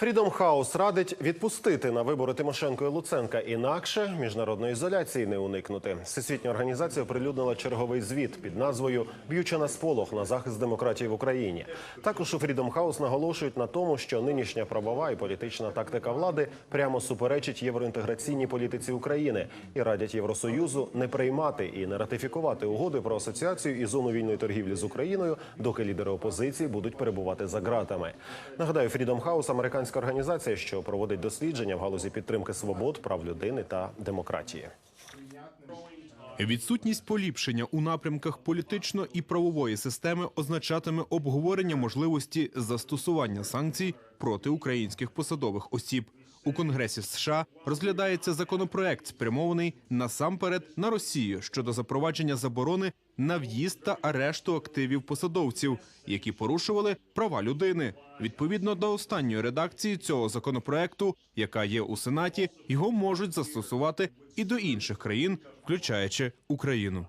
Freedom House радить відпустити на вибори Тимошенко і Луценка. Інакше міжнародної ізоляції не уникнути. Всесвітня організація оприлюднила черговий звіт під назвою Б'юча на сполох на захист демократії в Україні. Також у Freedom House наголошують на тому, що нинішня правова і політична тактика влади прямо суперечить євроінтеграційній політиці України і радять Євросоюзу не приймати і не ратифікувати угоди про асоціацію і зону вільної торгівлі з Україною, доки лідери опозиції будуть перебувати за ґратами. Нагадаю, Freedom House – американська організація, що проводить дослідження в галузі підтримки свобод, прав людини та демократії. Відсутність поліпшення у напрямках політично і правової системи означатиме обговорення можливості застосування санкцій проти українських посадових осіб. У Конгресі США розглядається законопроект, спрямований насамперед на Росію щодо запровадження заборони на в'їзд та арешту активів посадовців, які порушували права людини. Відповідно до останньої редакції цього законопроекту, яка є у Сенаті, його можуть застосувати і до інших країн, включаючи Україну.